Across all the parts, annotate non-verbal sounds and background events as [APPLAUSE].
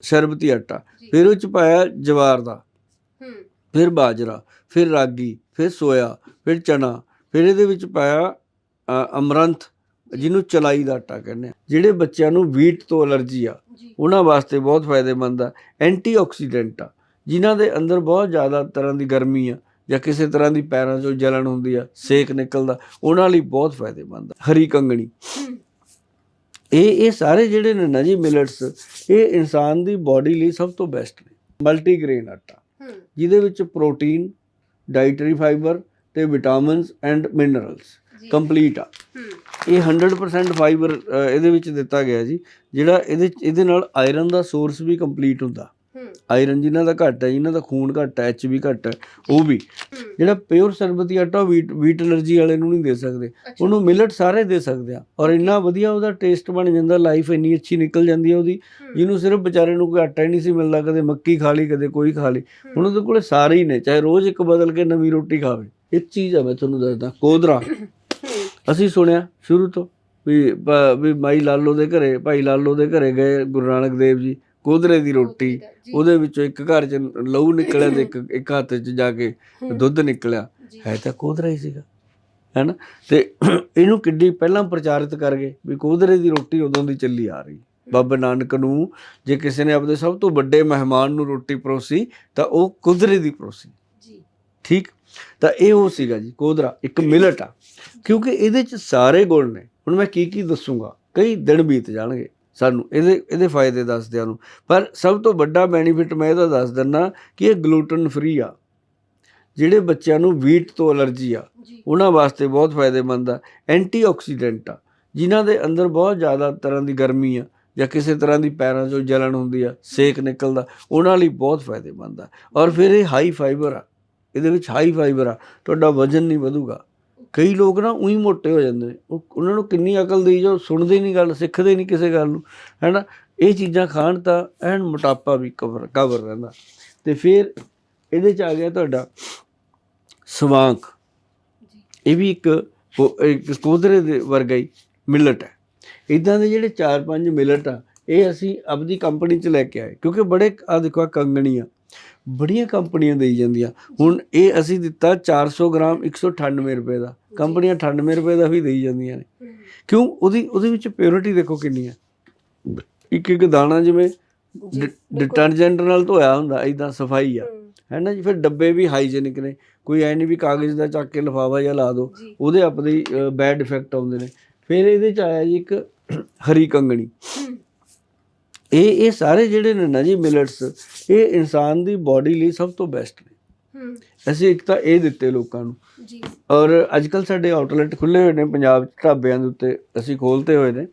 ਸ਼ਰਬਤੀ ਆਟਾ। ਫਿਰ ਉਹ ਚ ਪਾਇਆ ਜਵਾਰ ਦਾ। ਹੂੰ। ਫਿਰ ਬਾਜਰਾ ਫਿਰ ਰਾਗੀ ਫਿਰ ਸੋਇਆ ਫਿਰ ਚਨਾ ਫਿਰ ਇਹਦੇ ਵਿੱਚ ਪਾਇਆ ਅਮਰੰਥ ਜਿਹਨੂੰ ਚਲਾਈ ਦਾ ਆਟਾ ਕਹਿੰਦੇ ਆ। ਜਿਹੜੇ ਬੱਚਿਆਂ ਨੂੰ ਵੀਟ ਤੋਂ ਅਲਰਜੀ ਆ ਉਹਨਾਂ ਵਾਸਤੇ ਬਹੁਤ ਫਾਇਦੇਮੰਦ ਆ। ਐਂਟੀਆਕਸੀਡੈਂਟ ਆ ਜਿਨ੍ਹਾਂ ਦੇ ਅੰਦਰ ਬਹੁਤ ਜ਼ਿਆਦਾ ਤਰ੍ਹਾਂ ਦੀ ਗਰਮੀ ਆ ਜਾਂ ਕਿਸੇ ਤਰ੍ਹਾਂ ਦੀ ਪੈਰਾਂ 'ਚੋਂ ਜਲਨ ਹੁੰਦੀ ਆ ਸੇਕ ਨਿਕਲਦਾ ਉਹਨਾਂ ਲਈ ਬਹੁਤ ਫਾਇਦੇਮੰਦ ਆ। ਹਰੀ ਕੰਗਣੀ। ਇਹ ਇਹ ਸਾਰੇ ਜਿਹੜੇ ਨੇ ਨਾ ਜੀ ਮਿਲਟਸ ਇਹ ਇਨਸਾਨ ਦੀ ਬਾਡੀ ਲਈ ਸਭ ਤੋਂ ਬੈਸਟ ਨੇ। ਮਲਟੀਗ੍ਰੇਨ ਆਟਾ ਜਿਹਦੇ ਵਿੱਚ ਪ੍ਰੋਟੀਨ ਡਾਈਟਰੀ ਫਾਈਬਰ ਤੇ ਵਿਟਾਮਿਨਸ ਐਂਡ ਮਿਨਰਲਸ ਕੰਪਲੀਟ ਆ। ਇਹ 100% ਫਾਈਬਰ ਇਹਦੇ ਵਿੱਚ ਦਿੱਤਾ ਗਿਆ ਜੀ ਜਿਹੜਾ ਇਹਦੇ ਇਹਦੇ ਨਾਲ ਆਇਰਨ ਦਾ ਸੋਰਸ ਵੀ ਕੰਪਲੀਟ ਹੁੰਦਾ। ਆਇਰਨ ਜਿਨ੍ਹਾਂ ਦਾ ਘੱਟ ਹੈ ਜਿਨ੍ਹਾਂ ਦਾ ਖੂਨ ਘੱਟ ਹੈ ਐਚਬੀ ਘੱਟ ਹੈ ਉਹ ਵੀ। ਜਿਹੜਾ ਪਿਓਰ ਸਰਬਤੀ ਆਟਾ ਵੀਟ ਵੀਟ ਅਲਰਜੀ ਵਾਲੇ ਨੂੰ ਨਹੀਂ ਦੇ ਸਕਦੇ। ਉਹਨੂੰ ਮਿਲਟ ਸਾਰੇ ਦੇ ਸਕਦੇ ਆ। ਔਰ ਇੰਨਾ ਵਧੀਆ ਉਹਦਾ ਟੇਸਟ ਬਣ ਜਾਂਦਾ ਲਾਈਫ ਇੰਨੀ ਅੱਛੀ ਨਿਕਲ ਜਾਂਦੀ ਹੈ ਉਹਦੀ। ਜਿਹਨੂੰ ਸਿਰਫ ਵਿਚਾਰੇ ਨੂੰ ਕੋਈ ਆਟਾ ਹੀ ਨਹੀਂ ਸੀ ਮਿਲਦਾ ਕਦੇ ਮੱਕੀ ਖਾ ਲਈ ਕਦੇ ਕੋਈ ਖਾ ਲਈ। ਹੁਣ ਉਹਦੇ ਕੋਲੇ ਸਾਰੇ ਹੀ ਨੇ ਚਾਹੇ ਰੋਜ਼ ਇੱਕ ਬਦਲ ਕੇ ਨਵੀਂ ਰੋਟੀ ਖਾਵੇ। ਇੱਕ ਚੀਜ਼ ਆ ਮੈਂ ਤੁਹਾਨੂੰ ਦੱਸਦਾ ਕੋਦਰਾ। ਅਸੀਂ ਸੁਣਿਆ ਸ਼ੁਰੂ ਤੋਂ ਵੀ ਵੀ ਮਾਈ ਲਾਲੋ ਦੇ ਘਰੇ ਭਾਈ ਲਾਲੋ ਦੇ ਘਰੇ ਗਏ ਗੁਰੂ ਨਾਨਕ ਦੇਵ ਜੀ। ਕੋਦਰੇ ਦੀ ਰੋਟੀ ਉਹਦੇ ਵਿੱਚੋਂ ਇੱਕ ਘਰ ਚ ਲਹੂ ਨਿਕਲਿਆ ਤੇ ਇੱਕ [COUGHS] ਇੱਕ ਹੱਥ ਚ ਜਾ ਕੇ ਦੁੱਧ ਨਿਕਲਿਆ। ਹੈ ਤਾਂ ਕੋਦਰਾ ਹੀ ਸੀਗਾ ਹੈਨਾ? ਤੇ [COUGHS] ਇਹਨੂੰ ਕਿੱਡੀ ਪਹਿਲਾਂ ਪ੍ਰਚਾਰਿਤ ਕਰ ਗਏ ਵੀ ਕੋਦਰੇ ਦੀ ਰੋਟੀ ਉਦੋਂ ਦੀ ਚੱਲੀ ਆ ਰਹੀ। ਬਾਬਾ ਨਾਨਕ ਨੂੰ ਜੇ ਕਿਸੇ ਨੇ ਆਪਣੇ ਸਭ ਤੋਂ ਵੱਡੇ ਮਹਿਮਾਨ ਨੂੰ ਰੋਟੀ ਪਰੋਸੀ ਤਾਂ ਉਹ ਕੁਦਰੇ ਦੀ ਪਰੋਸੀ। ਜੀ। ਠੀਕ? ਤਾਂ ਇਹ ਉਹ ਸੀਗਾ ਜੀ ਕੋਦਰਾ ਇੱਕ ਮਿਲਟ ਆ। ਕਿਉਂਕਿ ਇਹਦੇ ਚ ਸਾਰੇ ਗੁਣ ਨੇ। ਹੁਣ ਮੈਂ ਕੀ ਕੀ ਦੱਸੂਗਾ ਕਈ ਦਿਨ ਬੀਤ ਜਾਣਗੇ। ਸਾਨੂੰ ਇਹਦੇ ਇਹਦੇ ਫਾਇਦੇ ਦੱਸਦਿਆਂ ਨੂੰ। ਪਰ ਸਭ ਤੋਂ ਵੱਡਾ ਬੈਨੀਫਿਟ ਮੈਂ ਇਹਦਾ ਦੱਸ ਦਿੰਦਾ ਕਿ ਇਹ ਗਲੂਟਨ ਫ੍ਰੀ ਆ। ਜਿਹੜੇ ਬੱਚਿਆਂ ਨੂੰ ਵੀਟ ਤੋਂ ਅਲਰਜੀ ਆ ਉਹਨਾਂ ਵਾਸਤੇ ਬਹੁਤ ਫਾਇਦੇਮੰਦ ਆ। ਐਂਟੀਆਕਸੀਡੈਂਟ ਆ ਜਿਨ੍ਹਾਂ ਦੇ ਅੰਦਰ ਬਹੁਤ ਜ਼ਿਆਦਾ ਤਰ੍ਹਾਂ ਦੀ ਗਰਮੀ ਆ ਜਾਂ ਕਿਸੇ ਤਰ੍ਹਾਂ ਦੀ ਪੈਰਾਂ 'ਚੋਂ ਜਲਨ ਹੁੰਦੀ ਆ ਸੇਕ ਨਿਕਲਦਾ ਉਹਨਾਂ ਲਈ ਬਹੁਤ ਫਾਇਦੇਮੰਦ ਆ। ਔਰ ਫਿਰ ਇਹ ਹਾਈ ਫਾਈਬਰ ਆ। ਇਹਦੇ ਵਿੱਚ ਹਾਈ ਫਾਈਬਰ ਆ। ਤੁਹਾਡਾ ਵਜ਼ਨ ਨਹੀਂ ਵਧੂਗਾ। ਕਈ ਲੋਕ ਨਾ ਉਹੀ ਮੋਟੇ ਹੋ ਜਾਂਦੇ ਨੇ। ਉਹ ਉਹਨਾਂ ਨੂੰ ਕਿੰਨੀ ਅਕਲ ਦੇਈ ਜੋ ਸੁਣਦੇ ਨਹੀਂ ਗੱਲ, ਸਿੱਖਦੇ ਨਹੀਂ ਕਿਸੇ ਗੱਲ ਨੂੰ, ਹੈਨਾ? ਇਹ ਚੀਜ਼ਾਂ ਖਾਣ ਤਾਂ ਐਨ ਮੋਟਾਪਾ ਵੀ ਕਵਰ ਕਵਰ ਰਹਿੰਦਾ। ਤੇ ਫਿਰ ਇਹਦੇ ਚ ਆ ਗਿਆ ਤੁਹਾਡਾ ਸਵਾਂਕ ਇਹ ਵੀ ਇੱਕ ਉਹ ਕੋਦਰੇ ਦੇ ਵਰਗਾ ਹੀ ਮਿਲਟ ਹੈ। ਇਦਾਂ ਦੇ ਜਿਹੜੇ 4-5 ਮਿਲਟ ਆ, ਇਹ ਅਸੀਂ ਆਪਦੀ ਕੰਪਨੀ ਚ ਲੈ ਕੇ ਆਏ, ਕਿਉਂਕਿ ਬੜੇ ਆ ਦੇਖੋ ਆਹ ਕੰਗਣੀ ਆ ਬੜੀਆਂ ਕੰਪਨੀਆਂ ਦੇਈ ਜਾਂਦੀਆਂ। ਹੁਣ ਇਹ ਅਸੀਂ ਦਿੱਤਾ 400 ਗ੍ਰਾਮ 198 ਰੁਪਏ ਦਾ। ਕੰਪਨੀਆਂ 98 ਰੁਪਏ ਦਾ ਵੀ ਦੇਈ ਜਾਂਦੀਆਂ ਨੇ। ਕਿਉਂ? ਉਹਦੀ ਉਹਦੇ ਵਿੱਚ ਪਿਓਰਿਟੀ ਦੇਖੋ ਕਿੰਨੀ ਹੈ ਇੱਕ ਇੱਕ ਦਾਣਾ ਜਿਵੇਂ। ਡਿਟਰਜੈਂਟ ਨਾਲ ਧੋਇਆ ਹੁੰਦਾ ਇਦਾਂ ਸਫ਼ਾਈ ਆ। ਹੂੰ, ਨਾ ਜੀ? ਫਿਰ ਡੱਬੇ ਵੀ ਹਾਈਜੀਨਿਕ ਨੇ। ਕੋਈ ਐ ਨਹੀਂ ਵੀ ਕਾਗਜ਼ ਦਾ ਚੱਕ ਕੇ ਲਿਫਾਫਾ ਜਾਂ ਲਾ ਦਿਓ ਉਹਦੇ ਆਪਦੇ ਬੈਡ ਇਫੈਕਟ ਆਉਂਦੇ ਨੇ। ਫਿਰ ਇਹਦੇ ਚ ਆਇਆ ਜੀ ਇੱਕ ਹਰੀ ਕੰਗਣੀ। ਇਹ ਇਹ ਸਾਰੇ ਜਿਹੜੇ ਨੇ ਨਾ ਜੀ ਮਿਲਟਸ ਇਹ ਇਨਸਾਨ ਦੀ ਬਾਡੀ ਲਈ ਸਭ ਤੋਂ ਬੈਸਟ ਨੇ। ਹੂੰ, ਅਸੀਂ ਇੱਕ ਤਾਂ ਇਹ ਦਿੱਤੇ ਲੋਕਾਂ ਨੂੰ। ਜੀ। ਔਰ ਅੱਜਕੱਲ ਸਾਡੇ ਆਊਟਲੈਟ ਖੁੱਲੇ ਹੋਏ ਨੇ ਪੰਜਾਬ 'ਚ ਢਾਬਿਆਂ ਦੇ ਉੱਤੇ ਅਸੀਂ ਖੋਲਤੇ ਹੋਏ ਨੇ।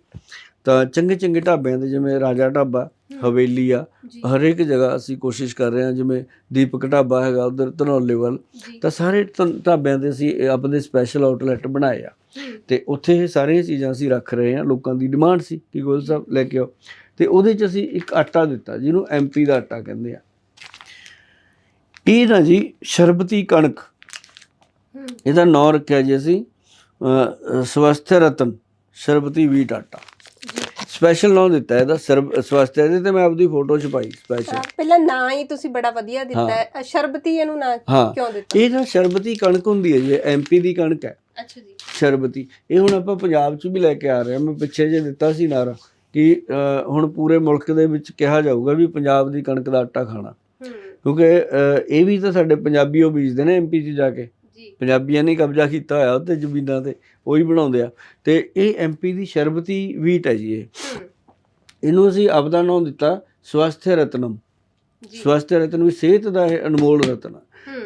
ਤਾਂ ਚੰਗੇ ਚੰਗੇ ਢਾਬਿਆਂ ਦੇ ਜਿਵੇਂ ਰਾਜਾ ਢਾਬਾ ਹਵੇਲੀ ਆ ਜੀ। ਹਰੇਕ ਜਗ੍ਹਾ ਅਸੀਂ ਕੋਸ਼ਿਸ਼ ਕਰ ਰਹੇ ਹਾਂ ਜਿਵੇਂ ਦੀਪਕ ਢਾਬਾ ਹੈਗਾ ਉਧਰ ਧਨੌਲੇ ਵੱਲ। ਤਾਂ ਸਾਰੇ ਢਾਬਿਆਂ ਦੇ ਅਸੀਂ ਆਪਣੇ ਸਪੈਸ਼ਲ ਆਊਟਲੈਟ ਬਣਾਏ ਆ। ਤੇ ਉੱਥੇ ਇਹ ਸਾਰੀਆਂ ਚੀਜ਼ਾਂ ਅਸੀਂ ਰੱਖ ਰਹੇ ਹਾਂ ਲੋਕਾਂ ਦੀ ਡਿਮਾਂਡ ਸੀ ਕਿ ਗੋਲ ਸਾਹਿਬ ਲੈ ਕੇ ਆਓ। ਤੇ ਉਹਦੇ ਚ ਅਸੀਂ ਇੱਕ ਆਟਾ ਦਿੱਤਾ ਜਿਹਨੂੰ ਐਮਪੀ ਦਾ ਆਟਾ ਕਹਿੰਦੇ ਆ। ਇਹ ਨਾ ਜੀ ਸ਼ਰਬਤੀ ਕਣਕ। ਇਹਦਾ ਨਾਮ ਰੱਖਿਆ ਜੀ ਅਸੀਂ ਸਵਸਥ ਰਤਨ ਸ਼ਰਬਤੀ ਵੀਟ ਆਟਾ। ਸਪੈਸ਼ਲ ਨਾਮ ਦਿੱਤਾ ਇਹਦਾ ਸਵਸਥ ਇਹਦੇ ਤੇ ਮੈਂ ਆਪਦੀ ਫੋਟੋ ਛਪਾਈ ਸਪੈਸ਼ਲ ਪਹਿਲਾਂ ਨਾਂ ਹੀ ਤੁਸੀਂ ਬੜਾ ਵਧੀਆ ਦਿੱਤਾ। ਹੈ। ਸ਼ਰਬਤੀ ਇਹਨੂੰ ਨਾਂ ਕਿਉਂ ਦਿੱਤਾ? ਇਹ ਨਾ ਸ਼ਰਬਤੀ ਕਣਕ ਹੁੰਦੀ ਹੈ ਜੀ ਐਮਪੀ ਦੀ ਕਣਕ ਹੈ। ਅੱਛਾ ਜੀ। ਸ਼ਰਬਤੀ। ਇਹ ਹੁਣ ਆਪਾਂ ਪੰਜਾਬ 'ਚ ਵੀ ਲੈ ਕੇ ਆ ਰਹੇ ਹਾਂ ਮੈਂ ਪਿੱਛੇ ਜੇ ਦਿੱਤਾ ਸੀ ਨਾਰਾ ਕਿ ਹੁਣ ਪੂਰੇ ਮੁਲਕ ਦੇ ਵਿੱਚ ਕਿਹਾ ਜਾਊਗਾ ਵੀ ਪੰਜਾਬ ਦੀ ਕਣਕ ਦਾ ਆਟਾ ਖਾਣਾ। ਕਿਉਂਕਿ ਇਹ ਵੀ ਤਾਂ ਸਾਡੇ ਪੰਜਾਬੀ ਉਹ ਬੀਜਦੇ ਨੇ ਐਮਪੀ 'ਚ ਜਾ ਕੇ। ਪੰਜਾਬੀਆਂ ਨੇ ਕਬਜ਼ਾ ਕੀਤਾ ਹੋਇਆ ਉੱਤੇ ਜ਼ਮੀਨਾਂ ਤੇ ਉਹੀ ਬਣਾਉਂਦੇ ਆ। ਤੇ ਇਹ ਐਮਪੀ ਦੀ ਸ਼ਰਬਤੀ ਵੀਟ ਹੈ ਜੀ ਇਹ। ਇਹਨੂੰ ਅਸੀਂ ਆਪਦਾ ਨਾਮ ਦਿੱਤਾ ਸਵਸਥ ਰਤਨਮ। ਜੀ। ਸਵਸਥ ਰਤਨ ਵੀ ਸਿਹਤ ਦਾ ਇਹ ਅਨਮੋਲ ਰਤਨ।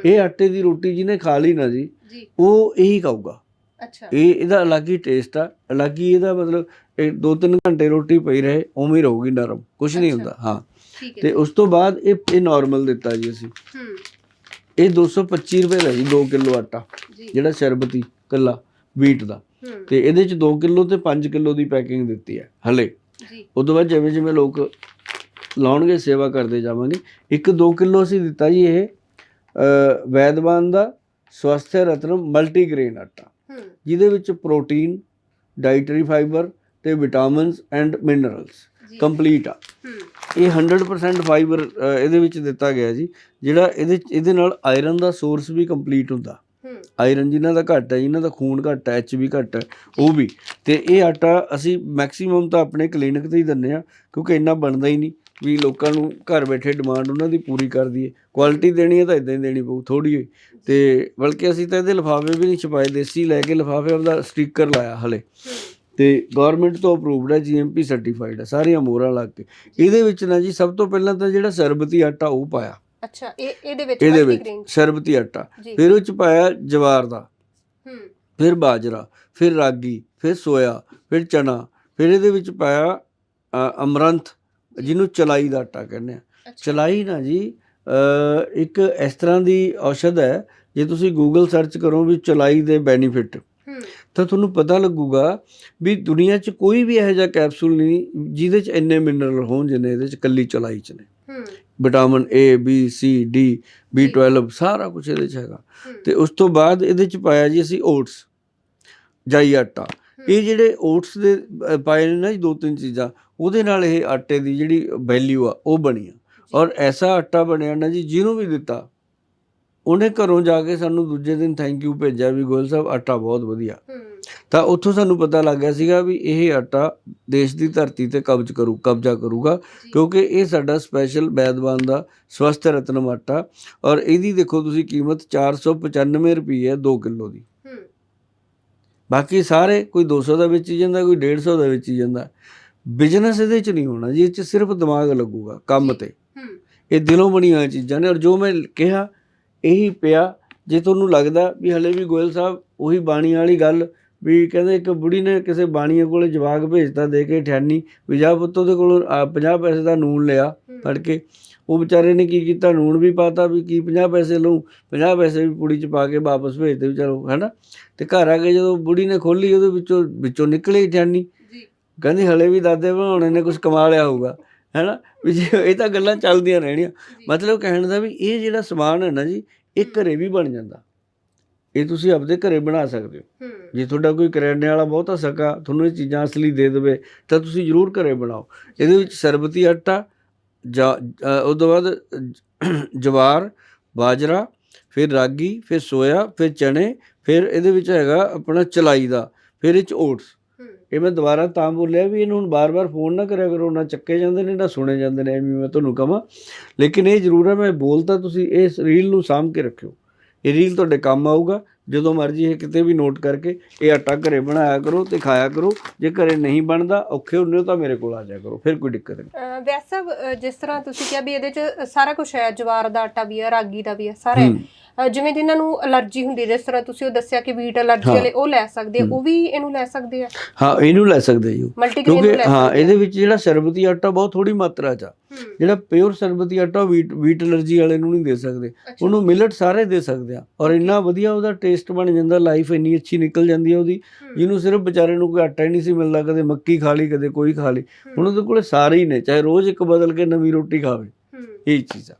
ਇਹ ਆਟੇ ਦੀ ਰੋਟੀ ਜਿਹਨੇ ਖਾ ਲਈ ਨਾ ਜੀ ਜੀ। ਉਹ ਇਹੀ ਖਾਊਗਾ। ਅੱਛਾ। ਇਹ ਇਹਦਾ ਅਲੱਗ ਹੀ ਟੇਸਟ ਆ ਅਲੱਗ ਹੀ ਇਹਦਾ ਮਤਲਬ ਇਹ 2-3 ਘੰਟੇ ਰੋਟੀ ਪਈ ਰਹੇ ਉਵੇਂ ਹੀ ਰਹੂਗੀ ਨਰਮ ਕੁਝ ਨਹੀਂ। ਹੁੰਦਾ ਹਾਂ। ਤੇ ਉਸ ਤੋਂ ਬਾਅਦ ਇਹ ਇਹ ਨਾਰਮਲ ਦਿੱਤਾ ਜੀ ਅਸੀਂ। ਹੂੰ। ਇਹ 225 ਰੁਪਏ ਦਾ ਜੀ 2 ਕਿਲੋ ਆਟਾ ਜਿਹੜਾ ਸ਼ਰਬਤੀ ਕੱਲਾ ਵੀਟ ਦਾ। ਤੇ ਇਹਦੇ ਚ 2 ਕਿਲੋ ਤੇ 5 ਕਿਲੋ ਦੀ ਪੈਕਿੰਗ ਦਿੱਤੀ ਹੈ ਹਲੇ। ਜੀ। ਉਸ ਤੋਂ ਬਾਅਦ ਜਿਵੇਂ ਜਿਵੇਂ ਲੋਕ ਲਾਉਣਗੇ ਸੇਵਾ ਕਰਦੇ ਜਾਵਾਂਗੇ ਇੱਕ 2 ਕਿਲੋ ਅਸੀਂ ਦਿੱਤਾ ਜੀ ਇਹ ਵੈਦਵਾਨ ਦਾ ਸਵਸਥ ਰਤਨ ਮਲਟੀਗ੍ਰੇਨ ਆਟਾ। ਜਿਹਦੇ ਵਿੱਚ ਪ੍ਰੋਟੀਨ ਡਾਈਟਰੀ ਫਾਈਬਰ ਤੇ ਵਿਟਾਮਿਨਸ ਐਂਡ ਮਿਨਰਲਸ ਕੰਪਲੀਟ ਆ। ਇਹ 100% ਫਾਈਬਰ ਇਹਦੇ ਵਿੱਚ ਦਿੱਤਾ ਗਿਆ ਜੀ ਜਿਹੜਾ ਇਹਦੇ ਇਹਦੇ ਨਾਲ ਆਇਰਨ ਦਾ ਸੋਰਸ ਵੀ ਕੰਪਲੀਟ ਹੁੰਦਾ। ਆਇਰਨ ਜਿਨ੍ਹਾਂ ਦਾ ਘੱਟ ਹੈ ਜਿਨ੍ਹਾਂ ਦਾ ਖੂਨ ਘੱਟ ਹੈ ਐਚਬੀ ਘੱਟ ਹੈ ਉਹ ਵੀ। ਤੇ ਇਹ ਆਟਾ ਅਸੀਂ ਮੈਕਸਿਮਮ ਤਾਂ ਆਪਣੇ ਕਲੀਨਿਕ ਤੇ ਹੀ ਦਿੰਨੇ ਆ ਕਿਉਂਕਿ ਇੰਨਾ ਬਣਦਾ ਹੀ ਨਹੀਂ। ਵੀ ਲੋਕਾਂ ਨੂੰ ਘਰ ਬੈਠੇ ਡਿਮਾਂਡ ਉਹਨਾਂ ਦੀ ਪੂਰੀ ਕਰ ਦਈਏ। ਕੁਆਲਿਟੀ ਦੇਣੀ ਹੈ ਤਾਂ ਇਦਾਂ ਹੀ ਦੇਣੀ ਪਊ ਥੋੜੀ ਤੇ ਬਲਕਿ ਅਸੀਂ ਤਾਂ ਇਹਦੇ ਲਿਫਾਫੇ ਵੀ ਨਹੀਂ ਛਪਾਏ ਦੇਸੀ ਲੈ ਕੇ ਲਿਫਾਫੇ ਉਹਦਾ ਸਟicker ਲਾਇਆ ਹਲੇ। ਤੇ ਗਵਰਨਮੈਂਟ ਤੋਂ ਅਪਰੂਵਡ ਹੈ ਜੀਐਮਪੀ ਸਰਟੀਫਾਈਡ ਹੈ ਸਾਰੀਆਂ ਮੋਹਰਾਂ ਲੱਗ ਕੇ। ਇਹਦੇ ਵਿੱਚ ਨਾ ਜੀ ਸਭ ਤੋਂ ਪਹਿਲਾਂ ਤਾਂ ਜਿਹੜਾ ਸਰਬਤੀ ਆਟਾ ਉਹ ਪਾਇਆ। ਅੱਛਾ ਇਹ ਇਹਦੇ ਵਿੱਚ ਇਹਦੇ ਸਰਬਤੀ ਆਟਾ। ਫਿਰ ਉਹ ਚ ਪਾਇਆ ਜਵਾਰ ਦਾ। ਹੂੰ। ਫਿਰ ਬਾਜਰਾ ਫਿਰ ਰਾਗੀ ਫਿਰ ਸੋਇਆ ਫਿਰ ਚਨਾ ਫਿਰ ਇਹਦੇ ਵਿੱਚ ਪਾਇਆ ਅਮਰੰਥ। ਜਿਹਨੂੰ ਚਲਾਈ ਦਾ ਆਟਾ ਕਹਿੰਦੇ ਆ। ਚਲਾਈ ਨਾ ਜੀ ਇੱਕ ਇਸ ਤਰ੍ਹਾਂ ਦੀ ਔਸ਼ਧ ਹੈ ਜੇ ਤੁਸੀਂ ਗੂਗਲ ਸਰਚ ਕਰੋ ਵੀ ਚਲਾਈ ਦੇ ਬੈਨੀਫਿਟ ਤਾਂ ਤੁਹਾਨੂੰ ਪਤਾ ਲੱਗੂਗਾ ਵੀ ਦੁਨੀਆ 'ਚ ਕੋਈ ਵੀ ਇਹੋ ਜਿਹਾ ਕੈਪਸੂਲ ਨਹੀਂ ਜਿਹਦੇ 'ਚ ਇੰਨੇ ਮਿਨਰਲ ਹੋਣ ਜਿੰਨੇ ਇਹਦੇ 'ਚ ਕੱਲੀ ਚਲਾਈ 'ਚ ਨੇ। Vitamin A B C D B12 ਸਾਰਾ ਕੁਝ ਇਹਦੇ 'ਚ ਹੈਗਾ। ਤੇ ਉਸ ਤੋਂ ਬਾਅਦ ਇਹਦੇ 'ਚ ਪਾਇਆ ਜੀ ਅਸੀਂ ਓਟਸ ਜਾਈ ਆਟਾ। ਇਹ ਜਿਹੜੇ ਓਟਸ ਦੇ ਪਾਏ ਨੇ ਨਾ ਜੀ ਦੋ ਤਿੰਨ ਚੀਜ਼ਾਂ ਉਹਦੇ ਨਾਲ ਇਹ ਆਟੇ ਦੀ ਜਿਹੜੀ ਵੈਲਿਊ ਆ ਉਹ ਬਣੀ ਆ। ਔਰ ਐਸਾ ਆਟਾ ਬਣਿਆ ਨਾ ਜੀ ਜਿਹਨੂੰ ਵੀ ਦਿੱਤਾ ਉਹਨੇ ਘਰੋਂ ਜਾ ਕੇ ਸਾਨੂੰ ਦੂਜੇ ਦਿਨ ਥੈਂਕ ਯੂ ਭੇਜਿਆ ਵੀ ਗੋਇਲ ਸਾਹਿਬ ਆਟਾ ਬਹੁਤ ਵਧੀਆ। ਤਾਂ ਉੱਥੋਂ ਸਾਨੂੰ ਪਤਾ ਲੱਗ ਗਿਆ ਸੀਗਾ ਵੀ ਇਹ ਆਟਾ ਦੇਸ਼ ਦੀ ਧਰਤੀ ਤੇ ਕਬਜ਼ ਕਰੂ ਕਬਜ਼ਾ ਕਰੂਗਾ ਕਿਉਂਕਿ ਇਹ ਸਾਡਾ ਸਪੈਸ਼ਲ ਬੈਦਵਾਨ ਦਾ ਸਵਸਥ ਰਤਨਮ ਆਟਾ। ਔਰ ਇਹਦੀ ਦੇਖੋ ਤੁਸੀਂ ਕੀਮਤ 495 ਰੁਪਏ ਹੈ 2 ਕਿਲੋ ਦੀ। ਬਾਕੀ ਸਾਰੇ ਕੋਈ 200 ਦਾ ਵੇਚੀ ਜਾਂਦਾ ਕੋਈ 150 ਦਾ ਵੇਚੀ ਜਾਂਦਾ। ਬਿਜ਼ਨਸ ਇਹਦੇ ਚ ਨਹੀਂ ਹੋਣਾ ਜੀ ਇਹ ਚ ਸਿਰਫ ਦਿਮਾਗ ਲੱਗੂਗਾ ਕੰਮ। ਤੇ। ਹੂੰ। ਇਹ ਦਿਲੋਂ ਬਣੀਆਂ ਹੋਈਆਂ ਚੀਜ਼ਾਂ ਨੇ ਔਰ ਜੋ ਮੈਂ ਕਿਹਾ ਇਹੀ ਪਿਆ। ਜੇ ਤੁਹਾਨੂੰ ਲੱਗਦਾ ਵੀ ਹਲੇ ਵੀ ਗੋਇਲ ਸਾਹਿਬ ਉਹੀ ਬਾਣੀ ਵਾਲੀ ਗੱਲ ਵੀ ਕਹਿੰਦੇ ਇੱਕ ਬੁੜੀ ਨੇ ਕਿਸੇ ਬਾਣੀਏ ਕੋਲੇ ਜਵਾਕ ਭੇਜਤਾ ਦੇ ਕੇ ਠਿਆਨੀ ਵੀ ਜਾ ਪੁੱਤ ਉਹਦੇ ਕੋਲੋਂ 50 ਪੈਸੇ ਦਾ ਨੂਨ ਲਿਆ ਹੂੰ, ਫੜ ਕੇ ਉਹ ਵਿਚਾਰੇ ਨੇ ਕੀ ਕੀਤਾ? ਨੂਣ ਵੀ ਪਾਤਾ ਵੀ ਕੀ 50 ਪੈਸੇ ਲਊ 50 ਪੈਸੇ ਵੀ ਪੁੜੀ ਚ ਪਾ ਕੇ ਵਾਪਸ ਭੇਜਦੇ ਵੀ ਚਲੋ ਹੈਨਾ? ਤੇ ਘਰ ਆ ਕੇ ਜਦੋਂ ਬੁੜੀ ਨੇ ਖੋਲੀ ਉਹਦੇ ਵਿੱਚੋਂ ਵਿੱਚੋਂ ਨਿਕਲੇ ਹੀ ਠਿਆਨੀ ਜੀ। ਕਹਿੰਦੀ ਹਲੇ ਵੀ ਦਾਦੇ ਬਣਾਉਣੇ ਨੇ ਕੁਝ ਕਮਾ ਲਿਆ ਹੋਊਗਾ ਹੈਨਾ? ਵੀ ਜੇ ਇਹ ਤਾਂ ਗੱਲਾਂ ਚੱਲਦੀਆਂ ਰਹਿਣੀਆਂ। ਮਤਲਬ ਕਹਿਣ ਦਾ ਵੀ ਇਹ ਜਿਹੜਾ ਸਮਾਨ ਹੈ ਨਾ ਜੀ ਇਹ। ਘਰੇ ਵੀ ਬਣ ਜਾਂਦਾ। ਇਹ ਤੁਸੀਂ ਆਪਦੇ ਘਰੇ ਬਣਾ ਸਕਦੇ ਹੂੰ। ਜੇ ਤੁਹਾਡਾ ਕੋਈ ਕਰਿਆਨੇ ਵਾਲਾ ਬਹੁਤਾ ਸਕਾ ਤੁਹਾਨੂੰ ਇਹ ਚੀਜ਼ਾਂ ਅਸਲੀ ਦੇ ਦੇਵੇ ਤਾਂ ਤੁਸੀਂ ਜ਼ਰੂਰ ਘਰੇ ਬਣਾਓ। ਇਹਦੇ ਵਿੱਚ ਸਰਬਤੀ ਆਟਾ ਜਾ ਉਹ ਤੋਂ ਬਾਅਦ ਜਵਾਰ ਬਾਜਰਾ ਫਿਰ ਰਾਗੀ ਫਿਰ ਸੋਇਆ ਫਿਰ ਚਣੇ ਫਿਰ ਇਹਦੇ ਵਿੱਚ ਹੈਗਾ ਆਪਣਾ ਚਲਾਈ ਦਾ ਫਿਰ ਇਹ ਚ ਓਟਸ। ਇਹ ਮੈਂ ਦੁਬਾਰਾ ਤਾਂ ਬੋਲਿਆ ਵੀ ਇਹਨੂੰ ਹੁਣ ਬਾਰ-ਬਾਰ ਫੋਨ ਨਾ ਕਰਿਆ ਕਰੋ ਨਾ ਚੱਕੇ ਜਾਂਦੇ ਨੇ ਨਾ ਸੁਣੇ ਜਾਂਦੇ ਨੇ ਐਵੇਂ ਮੈਂ ਤੁਹਾਨੂੰ ਕਹਾਂ। ਲੇਕਿਨ ਇਹ ਜ਼ਰੂਰ ਹੈ ਮੈਂ ਬੋਲਤਾ ਤੁਸੀਂ ਇਸ ਰੀਲ ਨੂੰ ਸਾਂਭ ਕੇ ਰੱਖਿਓ। ਇਹ ਰੀਲ ਤੁਹਾਡੇ ਕੰਮ ਆਊਗਾ ਜਦੋਂ ਮਰਜ਼ੀ ਇਹ ਕਿਤੇ ਵੀ ਨੋਟ ਕਰਕੇ ਇਹ ਆਟਾ ਘਰੇ ਬਣਾਇਆ ਕਰੋ ਤੇ ਖਾਇਆ ਕਰੋ ਜੇ ਘਰੇ ਨਹੀਂ ਬਣਦਾ ਔਖੇ ਹੁੰਦੇ ਹੋ ਤਾਂ ਮੇਰੇ ਕੋਲ ਆ ਜਾਇਆ ਕਰੋ ਫਿਰ ਕੋਈ ਦਿੱਕਤ ਨਹੀਂ। ਵੈਸੇ ਸਾਹਿਬ, ਜਿਸ ਤਰ੍ਹਾਂ ਤੁਸੀਂ ਕਿਹਾ ਵੀ ਇਹਦੇ ਚ ਸਾਰਾ ਕੁਝ ਹੈ ਜਵਾਰ ਦਾ ਆਟਾ ਵੀ ਹੈ ਰਾਗੀ ਦਾ ਵੀ ਹੈ ਸਾਰਾ ਹੈ। ਜਿਵੇਂ ਜਿਨ੍ਹਾਂ ਨੂੰ ਅਲਰਜੀ ਹੁੰਦੀ ਜਿਸ ਤਰ੍ਹਾਂ ਤੁਸੀਂ ਉਹ ਦੱਸਿਆ ਕਿ ਵੀਟ ਅਲਰਜੀ। ਵਾਲੇ ਉਹ ਲੈ ਸਕਦੇ। ਉਹ ਵੀ ਇਹਨੂੰ ਲੈ ਸਕਦੇ ਆ? ਹਾਂ ਇਹਨੂੰ ਲੈ ਸਕਦੇ ਜੀ ਕਿਉਂਕਿ ਹਾਂ ਇਹਦੇ ਵਿੱਚ ਜਿਹੜਾ ਸਰਬਤੀ ਆਟਾ ਬਹੁਤ ਥੋੜੀ ਮਾਤਰਾ ਚ ਜਿਹੜਾ ਪਿਓਰ ਸਰਬਤੀ ਆਟਾ ਵੀਟ ਵੀਟ ਅਲਰਜੀ ਵਾਲੇ ਨੂੰ ਨਹੀਂ ਦੇ ਸਕਦੇ। ਉਹਨੂੰ ਮਿਲਟ ਸਾਰੇ ਦੇ ਸਕਦੇ ਆ। ਔਰ ਇੰਨਾ ਵਧੀਆ ਉਹਦਾ ਟੇਸਟ ਬਣ ਜਾਂਦਾ ਲਾਈਫ ਇੰਨੀ ਅੱਛੀ ਨਿਕਲ ਜਾਂਦੀ ਹੈ ਉਹਦੀ ਜਿਹਨੂੰ ਸਿਰਫ ਵਿਚਾਰੇ ਨੂੰ ਕੋਈ ਆਟਾ ਹੀ ਨਹੀਂ ਸੀ ਮਿਲਦਾ ਕਦੇ ਮੱਕੀ ਖਾ ਲਈ ਕਦੇ ਕੋਈ ਖਾ ਲਈ। ਹੁਣ ਉਹਦੇ ਕੋਲੇ ਸਾਰੇ ਹੀ ਨੇ ਚਾਹੇ ਰੋਜ਼ ਇੱਕ ਬਦਲ ਕੇ ਨਵੀਂ ਰੋਟੀ ਖਾਵੇ। ਇਹ ਚੀਜ਼। ਆ